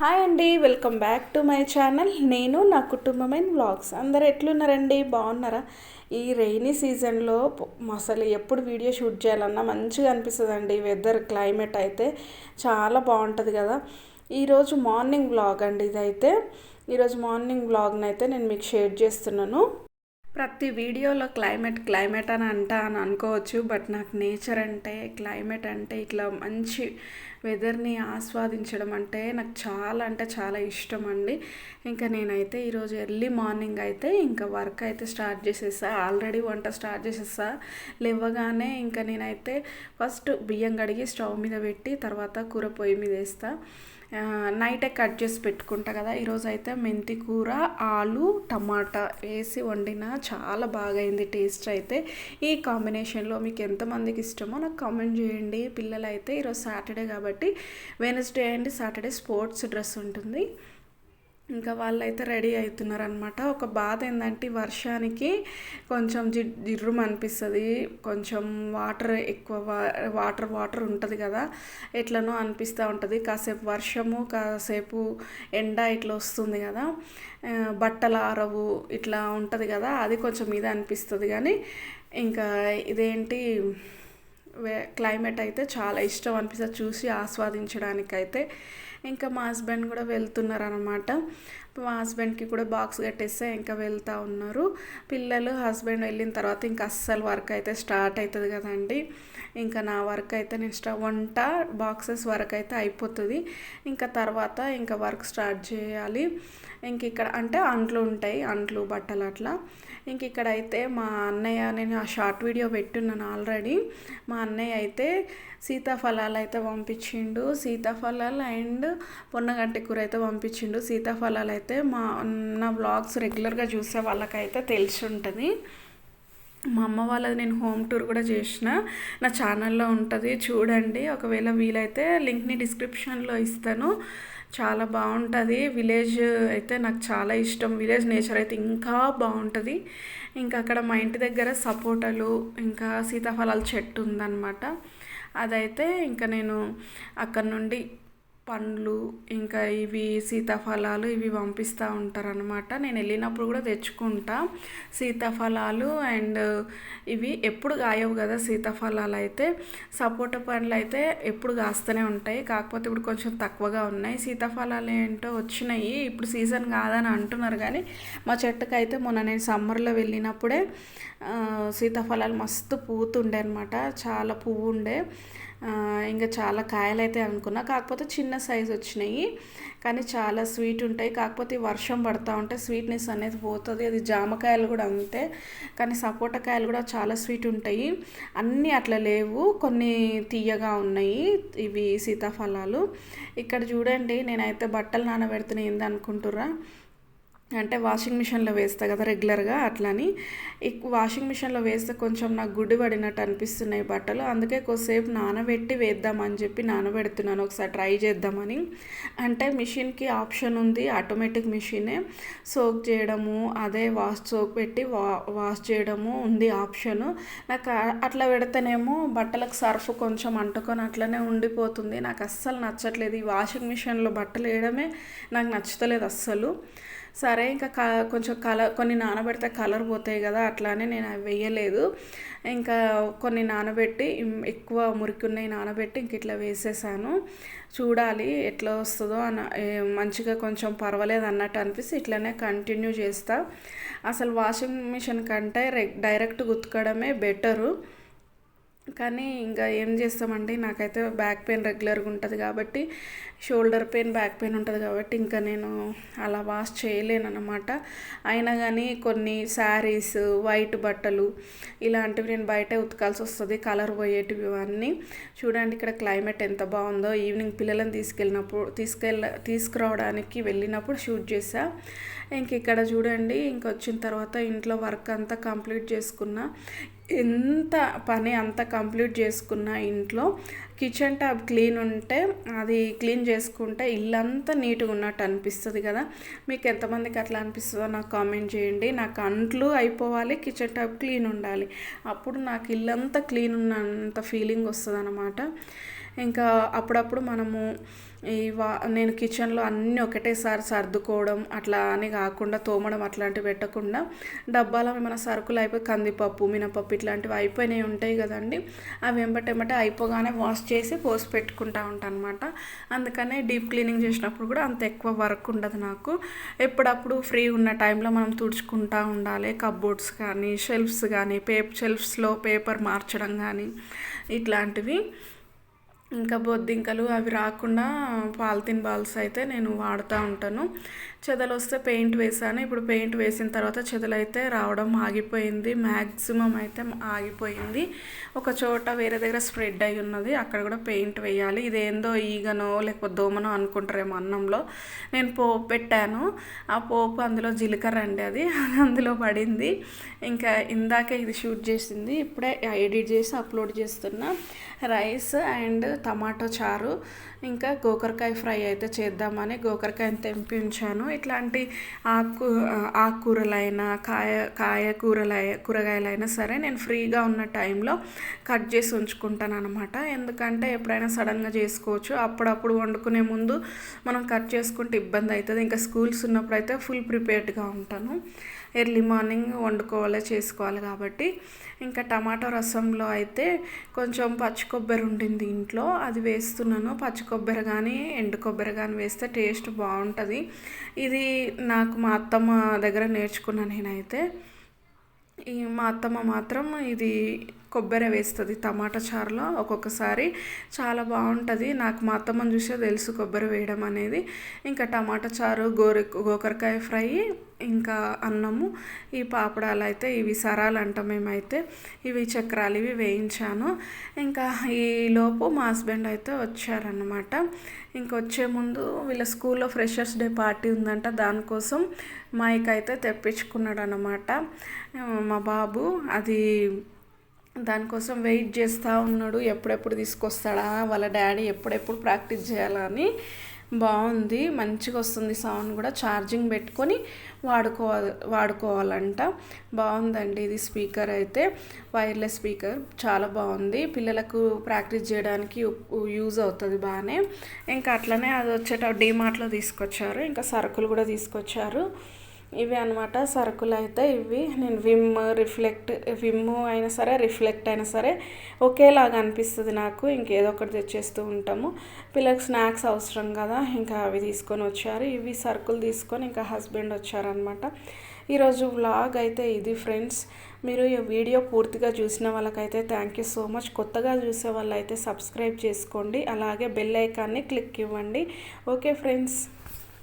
Hi అండి welcome back to my channel. నేను నా కుటుంబమైన వ్లాగ్స్. అందరు ఎట్లున్నారండి? బాగున్నారా? ఈ రెయినీ సీజన్లో అసలు ఎప్పుడు వీడియో షూట్ చేయాలన్నా మంచిగా అనిపిస్తుందండి. వెదర్ క్లైమేట్ అయితే చాలా బాగుంటుంది కదా. ఈరోజు మార్నింగ్ వ్లాగ్ అండి ఇదైతే. ఈరోజు మార్నింగ్ వ్లాగ్ని అయితే నేను మీకు షేర్ చేస్తున్నాను. ప్రతి వీడియోలో క్లైమేట్ క్లైమేట్ అని అంటా అని అనుకోవచ్చు బట్ నాకు నేచర్ అంటే క్లైమేట్ అంటే ఇట్లా మంచి వెదర్ని ఆస్వాదించడం అంటే నాకు చాలా అంటే చాలా ఇష్టం అండి. ఇంకా నేనైతే ఈరోజు ఎర్లీ మార్నింగ్ అయితే ఇంకా వర్క్ అయితే స్టార్ట్ చేసేసా. ఆల్రెడీ వంట స్టార్ట్ చేసేసా. లేవగానే ఇంకా నేనైతే ఫస్ట్ బియ్యం కడిగి స్టవ్ మీద పెట్టి తర్వాత కూర పొయ్యి మీద వేస్తాను నైటే కట్ చేసి పెట్టుకుంటా కదా. ఈరోజు అయితే మెంతి కూర ఆలు టమాటా వేసి వండిన చాలా బాగా అయింది టేస్ట్ అయితే. ఈ కాంబినేషన్లో మీకు ఎంతమందికి ఇష్టమో నాకు కామెంట్ చేయండి. పిల్లలైతే ఈరోజు సాటర్డే కాబట్టి Wednesday and Saturday sports dress ఉంటుంది. ఇంకా వాళ్ళైతే రెడీ అవుతున్నారు అనమాట ఒక బాధ ఏంటంటే వర్షానికి కొంచెం జి జిర్రుం అనిపిస్తుంది కొంచెం వాటర్ ఎక్కువ వాటర్ వాటర్ ఉంటుంది కదా ఎట్లనో అనిపిస్తూ ఉంటుంది. కాసేపు వర్షము కాసేపు ఎండ ఇట్లా వస్తుంది కదా బట్టలు ఆరవు ఇట్లా ఉంటుంది కదా అది కొంచెం ఇది అనిపిస్తుంది. కానీ ఇంకా ఇదేంటి వే- క్లైమేట్ అయితే చాలా ఇష్టం అనిపిస్తుంది. చూసి ఆస్వాదించడానికి అయితే ఇంకా మా హస్బెండ్ కూడా వెళ్తున్నారు అనమాట మా హస్బెండ్కి కూడా బాక్స్ కట్టేస్తే ఇంకా వెళ్తూ ఉన్నారు. పిల్లలు హస్బెండ్ వెళ్ళిన తర్వాత ఇంకా అస్సలు వర్క్ అయితే స్టార్ట్ అవుతుంది కదండి. ఇంకా నా వర్క్ అయితే నేను స్టా వంట బాక్సెస్ వర్క్ అయితే అయిపోతుంది. ఇంకా తర్వాత ఇంకా వర్క్ స్టార్ట్ చేయాలి. ఇంక ఇక్కడ అంటే అంట్లు ఉంటాయి అంట్లు బట్టలు అట్లా. ఇంక ఇక్కడ అయితే మా అన్నయ్య నేను ఆ షార్ట్ వీడియో పెట్టున్నాను ఆల్రెడీ. మా అన్నయ్య అయితే సీతాఫలాలు అయితే పంపించిండు. సీతాఫలాలు అండ్ పొన్నగంటి కూర అయితే పంపించిండు. సీతాఫలాలు అయితే మా నా బ్లాగ్స్ రెగ్యులర్గా చూసే వాళ్ళకైతే తెలిసి ఉంటుంది మా అమ్మ వాళ్ళది నేను హోమ్ టూర్ కూడా చేసిన. నా ఛానల్లో ఉంటుంది. చూడండి. ఒకవేళ వీలైతే లింక్ని డిస్క్రిప్షన్లో ఇస్తాను. చాలా బాగుంటుంది. విలేజ్ అయితే నాకు చాలా ఇష్టం. విలేజ్ నేచర్ అయితే ఇంకా బాగుంటుంది. ఇంకా అక్కడ మా ఇంటి దగ్గర సపోటాలు ఇంకా సీతాఫలాల చెట్టు ఉందన్నమాట. అదైతే ఇంకా నేను అక్కడ నుండి పండ్లు ఇంకా ఇవి సీతాఫలాలు ఇవి పంపిస్తూ ఉంటారనమాట నేను వెళ్ళినప్పుడు కూడా తెచ్చుకుంటా. సీతాఫలాలు అండ్ ఇవి ఎప్పుడు కాయవు కదా సీతాఫలాలు అయితే. సపోటా పండ్లు అయితే ఎప్పుడు కాస్తూనే ఉంటాయి. కాకపోతే ఇప్పుడు కొంచెం తక్కువగా ఉన్నాయి. సీతాఫలాలు ఏంటో వచ్చినాయి. ఇప్పుడు సీజన్ కాదని అంటున్నారు కానీ మా చెట్టుకు అయితే మొన్న నేను సమ్మర్లో వెళ్ళినప్పుడే సీతాఫలాలు మస్తు పూతుండే అనమాట చాలా పువ్వు ఉండే ఇంకా చాలా కాయలు అయితే అనుకున్నా. కాకపోతే చిన్న సైజు వచ్చినాయి. కానీ చాలా స్వీట్ ఉంటాయి. కాకపోతే వర్షం పడతా ఉంటే స్వీట్నెస్ అనేది పోతుంది. అది జామకాయలు కూడా అంతే. కానీ సపోటా కాయలు కూడా చాలా స్వీట్ ఉంటాయి. అన్నీ అట్లా లేవు. కొన్ని తీయగా ఉన్నాయి. ఇవి సీతాఫలాలు. ఇక్కడ చూడండి నేనైతే బట్టలు నానబెడుతున్నాయి ఏందనుకుంటుర్రా? అంటే వాషింగ్ మిషన్లో వేస్తా కదా రెగ్యులర్గా అట్లని. ఈ వాషింగ్ మిషన్లో వేస్తే కొంచెం నాకు గుడ్డి పడినట్టు అనిపిస్తున్నాయి బట్టలు. అందుకే కొద్దిసేపు నానబెట్టి వేద్దామని చెప్పి నానబెడుతున్నాను. ఒకసారి ట్రై చేద్దామని. అంటే మిషన్కి ఆప్షన్ ఉంది ఆటోమేటిక్ మిషనే సోక్ చేయడము అదే వాష్ సోక్ పెట్టి వా వాష్ చేయడము ఉంది ఆప్షను నాకు అట్లా పెడితేనేమో బట్టలకు సర్ఫ్ కొంచెం అంటుకొని అట్లనే ఉండిపోతుంది. నాకు అస్సలు నచ్చట్లేదు. ఈ వాషింగ్ మిషన్లో బట్టలు వేయడమే నాకు నచ్చుతలేదు అస్సలు. సరే ఇంకా క కొంచెం కలర్ కొన్ని నానబెడితే కలర్ పోతాయి కదా అట్లానే నేను అవి వేయలేదు. ఇంకా కొన్ని నానబెట్టి ఎక్కువ మురికి ఉన్నాయి నానబెట్టి ఇంక ఇట్లా వేసేసాను. చూడాలి ఎట్లా వస్తుందో అన్న మంచిగా కొంచెం పర్వాలేదు అన్నట్టు అనిపిస్తే ఇట్లనే కంటిన్యూ చేస్తా. అసలు వాషింగ్ మిషన్ కంటే డైరెక్ట్ ఉతకడమే బెటరు. కానీ ఇంకా ఏం చేస్తామండి నాకైతే బ్యాక్ పెయిన్ రెగ్యులర్గా ఉంటుంది కాబట్టి షోల్డర్ పెయిన్ బ్యాక్ పెయిన్ ఉంటుంది కాబట్టి ఇంకా నేను అలా వాష్ చేయలేను అనమాట అయినా కానీ కొన్ని శారీస్ వైట్ బట్టలు ఇలాంటివి నేను బయట ఉతకాల్సి వస్తుంది కలర్ పోయేటివి ఇవన్నీ. చూడండి ఇక్కడ క్లైమేట్ ఎంత బాగుందో. ఈవినింగ్ పిల్లలను తీసుకెళ్ళినప్పుడు తీసుకెళ్ళ తీసుకురావడానికి వెళ్ళినప్పుడు షూట్ చేసా ఇంక ఇక్కడ చూడండి ఇంక వచ్చిన తర్వాత ఇంట్లో వర్క్ అంతా కంప్లీట్ చేసుకున్నా. ఎంత పని అంతా కంప్లీట్ చేసుకున్న ఇంట్లో కిచెన్ టాప్ క్లీన్ ఉంటే అది క్లీన్ చేసుకుంటే ఇల్లంతా నీట్గా ఉన్నట్టు అనిపిస్తుంది కదా. మీకు ఎంతమందికి అట్లా అనిపిస్తుందో నాకు కామెంట్ చేయండి. నాకు అంట్లు అయిపోవాలి కిచెన్ టాప్ క్లీన్ ఉండాలి. అప్పుడు నాకు ఇల్లంతా క్లీన్ ఉన్నంత ఫీలింగ్ వస్తుంది అన్నమాట ఇంకా అప్పుడప్పుడు మనము ఈ వా నేను కిచెన్లో అన్నీ ఒకటేసారి సర్దుకోవడం అట్లా అని కాకుండా తోమడం అట్లాంటివి పెట్టకుండా డబ్బాలో ఏమైనా సరుకులు అయిపోయి కందిపప్పు మినపప్పు ఇట్లాంటివి అయిపోయినాయి ఉంటాయి కదండి. అవి వెంబటెంబటే అయిపోగానే వాష్ చేసి పోసి పెట్టుకుంటా ఉంటాను అనమాట అందుకనే డీప్ క్లీనింగ్ చేసినప్పుడు కూడా అంత ఎక్కువ వర్క్ ఉండదు నాకు. ఎప్పుడప్పుడు ఫ్రీ ఉన్న టైంలో మనం తుడుచుకుంటూ ఉండాలి. కబోర్డ్స్ కానీ షెల్ఫ్స్ కానీ పేప్ షెల్ఫ్స్లో పేపర్ మార్చడం కానీ ఇట్లాంటివి. ఇంకా బొద్దింకలు అవి రాకుండా పాలిథిన్ బాల్స్ అయితే నేను వాడుతూ ఉంటాను. చెదలు వస్తే పెయింట్ వేసాను ఇప్పుడు పెయింట్ వేసిన తర్వాత చెదలు అయితే రావడం ఆగిపోయింది. మ్యాక్సిమం అయితే ఆగిపోయింది. ఒక చోట వేరే దగ్గర స్ప్రెడ్ అయి ఉన్నది. అక్కడ కూడా పెయింట్ వేయాలి. ఇదేందో ఈగనో లేకపోతే దోమనో అనుకుంటారేమో అన్నంలో. నేను పోపు పెట్టాను. ఆ పోపు అందులో జీలకర్ర అండి అది అందులో పడింది. ఇంకా ఇందాకే ఇది షూట్ చేసింది. ఇప్పుడే ఎడిట్ చేసి అప్లోడ్ చేస్తున్నా. రైస్ అండ్ టమాటో చారు ఇంకా గోకరకాయ ఫ్రై అయితే చేద్దామని గోకరకాయని తెంపి ఉంచాను ఇట్లాంటి ఆకు ఆకుకూరలైనా కాయ కాయ కూరలై కూరగాయలైనా సరే నేను ఫ్రీగా ఉన్న టైంలో కట్ చేసి ఉంచుకుంటాను అనమాట ఎందుకంటే ఎప్పుడైనా సడన్గా చేసుకోవచ్చు. అప్పుడప్పుడు వండుకునే ముందు మనం కట్ చేసుకుంటే ఇబ్బంది అవుతుంది ఇంకా స్కూల్స్ ఉన్నప్పుడు అయితే ఫుల్ ప్రిపేర్డ్గా ఉంటాను. ఎర్లీ మార్నింగ్ వండుకోవాలి చేసుకోవాలి కాబట్టి. ఇంకా టమాటో రసంలో అయితే కొంచెం పచ్చి కొబ్బరి ఉండింది ఇంట్లో. అది వేస్తున్నాను. పచ్చి కొబ్బరి కానీ ఎండు కొబ్బరి కానీ వేస్తే టేస్ట్ బాగుంటుంది. ఇది నాకు మా అత్తమ్మ దగ్గర నేర్చుకున్నాను నేనైతే. ఈ మా అత్తమ్మ మాత్రం ఇది కొబ్బరి వేస్తుంది టమాటా చారులో ఒక్కొక్కసారి. చాలా బాగుంటుంది. నాకు మా అత్తమ్మని చూసే తెలుసు కొబ్బరి వేయడం అనేది. ఇంకా టమాటా చారు గోరి గోకరకాయ ఫ్రై ఇంకా అన్నము ఈ పాపడాలు అయితే ఇవి సరాలు అంటాం మేమైతే. ఇవి చక్రాలు ఇవి వేయించాను. ఇంకా ఈలోపు మా హస్బెండ్ అయితే వచ్చారనమాట ఇంకొచ్చే ముందు వీళ్ళ స్కూల్లో ఫ్రెషర్స్ డే పార్టీ ఉందంట. దానికోసం మైక్ అయితే తెప్పించుకున్నాడు అనమాట మా బాబు అది దానికోసం వెయిట్ చేస్తూ ఉన్నాడు ఎప్పుడెప్పుడు తీసుకొస్తాడా వాళ్ళ డాడీ ఎప్పుడెప్పుడు ప్రాక్టీస్ చేయాలని బాగుంది మంచిగా వస్తుంది సౌండ్ కూడా ఛార్జింగ్ పెట్టుకొని వాడుకోవాలి వాడుకోవాలంట. బాగుందండి ఇది స్పీకర్ అయితే వైర్లెస్ స్పీకర్ చాలా బాగుంది. పిల్లలకు ప్రాక్టీస్ చేయడానికి యూజ్ అవుతుంది బాగానే ఇంకా అట్లనే అది వచ్చేట డీమార్ట్లో తీసుకొచ్చారు ఇంకా సరుకులు కూడా తీసుకొచ్చారు. ఇవి అనమాట సరుకులు అయితే ఇవి. నేను విమ్ రిఫ్లెక్ట్ విమ్ అయినా సరే రిఫ్లెక్ట్ అయినా సరే ఒకేలాగా అనిపిస్తుంది నాకు. ఇంకేదో ఒకటి తెచ్చేస్తూ ఉంటాము. పిల్లలకు స్నాక్స్ అవసరం కదా ఇంకా అవి తీసుకొని వచ్చారు. ఇవి సరుకులు తీసుకొని ఇంకా హస్బెండ్ వచ్చారనమాట ఈరోజు వ్లాగ్ అయితే ఇది ఫ్రెండ్స్. మీరు ఈ వీడియో పూర్తిగా చూసిన వాళ్ళకైతే థ్యాంక్ యూ సో మచ్ కొత్తగా చూసే వాళ్ళైతే సబ్స్క్రైబ్ చేసుకోండి. అలాగే బెల్ ఐకాన్ని క్లిక్ ఇవ్వండి. Okay friends